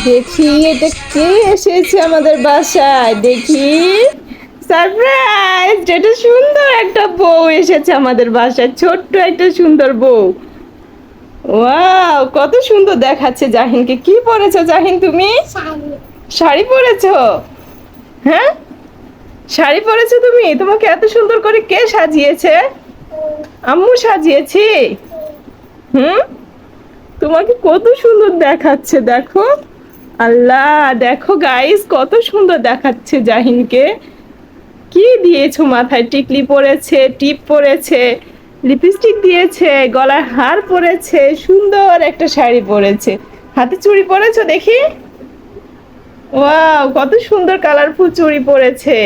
দেখি এটা কে এসেছে আমাদের বাসায়? দেখি। সারপ্রাইজ এটা সুন্দর একটা বউ এসেছে আমাদের বাসায় ছোট্ট একটা সুন্দর বউ। ওয়াও কত সুন্দর দেখাচ্ছে জাহিনকে। কি পরেছো জাহিন তুমি? শাড়ি পরেছো? হ্যাঁ? শাড়ি পরেছো তুমি? তোমাকে এত সুন্দর করে কে সাজিয়েছে? আম্মু সাজিয়েছি? হুম? তোমাকে কত সুন্দর দেখাচ্ছে দেখো। আল্লাহ, দেখো গাইস কত সুন্দর দেখাচ্ছে জাহিনকে। কি দিয়েছ মাথায়? টিকলি পরেছে, টিপ পরেছে লিপস্টিক দিয়েছে, গলায় হার পরেছে, সুন্দর একটা শাড়ি পরেছে। হাতে চুড়ি পরেছো দেখি? ওয়াও কত সুন্দর কালারফুল চুড়ি পরেছে।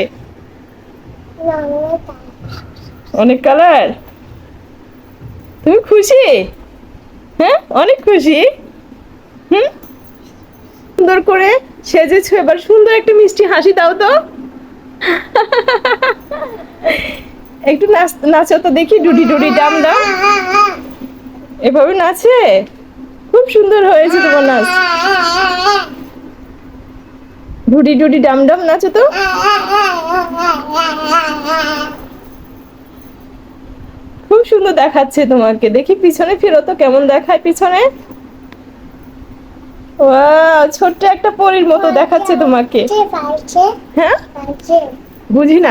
অনেক কালার তুমি খুশি? হ্যাঁ অনেক খুশি। হুম? সুন্দর করে সেজেছো, এবার সুন্দর একটা মিষ্টি হাসি দাও তো। একটু নাচ, নাচো তো দেখি, ডুডি ডুডি ডাম ডাম। এভাবে নাচে? খুব সুন্দর হয়েছে তোমার নাচ। ডুডি ডুডি ডাম ডাম নাচো তো। খুব সুন্দর দেখাচ্ছে তোমাকে। দেখি পিছনে ফিরো তো, কেমন দেখায় পিছনে? ওয়াও ছোট্ট একটা পরীর মতো দেখাচ্ছে তোমাকে। হ্যাঁ? বুঝি না।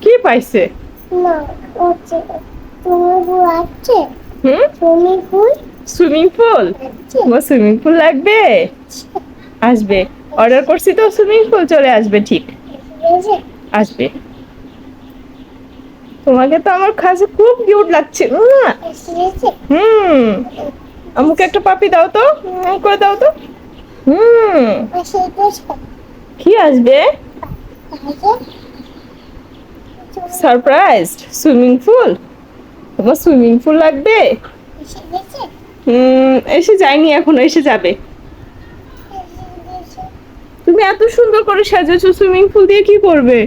কি পাইছে? Swimming pool? তোমার সুইমিং পুল লাগবে? আসবে। অর্ডার করছি তো সুইমিং পুল চলে আসবে ঠিক। আসবে। তোমাকে তো আমার কাছে খুব কিউট লাগছে হুম। আমাকে একটা পাপি দাও তো। করে দাও তো। হুম। কি আসবে? সারপ্রাইজ সুইমিং পুল তোমার সুইমিং পুল লাগবে? এসে যায়নি এখনও, এসে যাবে। তুমি এত সুন্দর করে সাজাচ্ছো সুইমিং পুল দিয়ে কি করবে?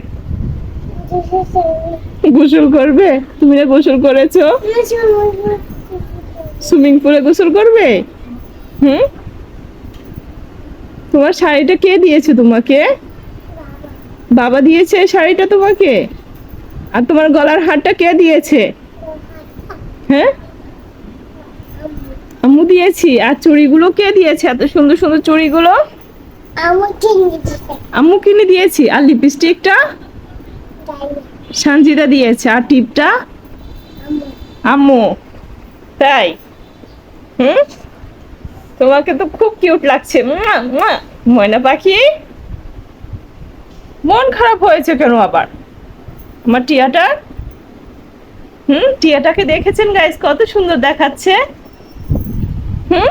গোসল করবে? তুমি না গোসল করেছ? সুইমিং পুলে গোসল করবে? হুম? তোমার শাড়িটা কে দিয়েছে তোমাকে? বাবা দিয়েছে শাড়িটা তোমাকে? আর তোমার গলার হারটা কে দিয়েছে? হ্যাঁ? আম্মু দিয়েছি। আর চুড়িগুলো কে দিয়েছে? এত সুন্দর সুন্দর চুড়িগুলো? আম্মু কিনে দিয়েছি। আর লিপস্টিকটা? সানজিদা দিয়েছে। আর টিপটা? আম্মু। তাই? হুম? তোমাকে তো খুব কিউট লাগছে। মুয়া, মুয়া। ময়না পাখি? মন খারাপ হয়েছে কেন আবার? আমার টিয়াটা? হুম? টিয়াটাকে দেখেছেন গাইস কত সুন্দর দেখাচ্ছে। হুম?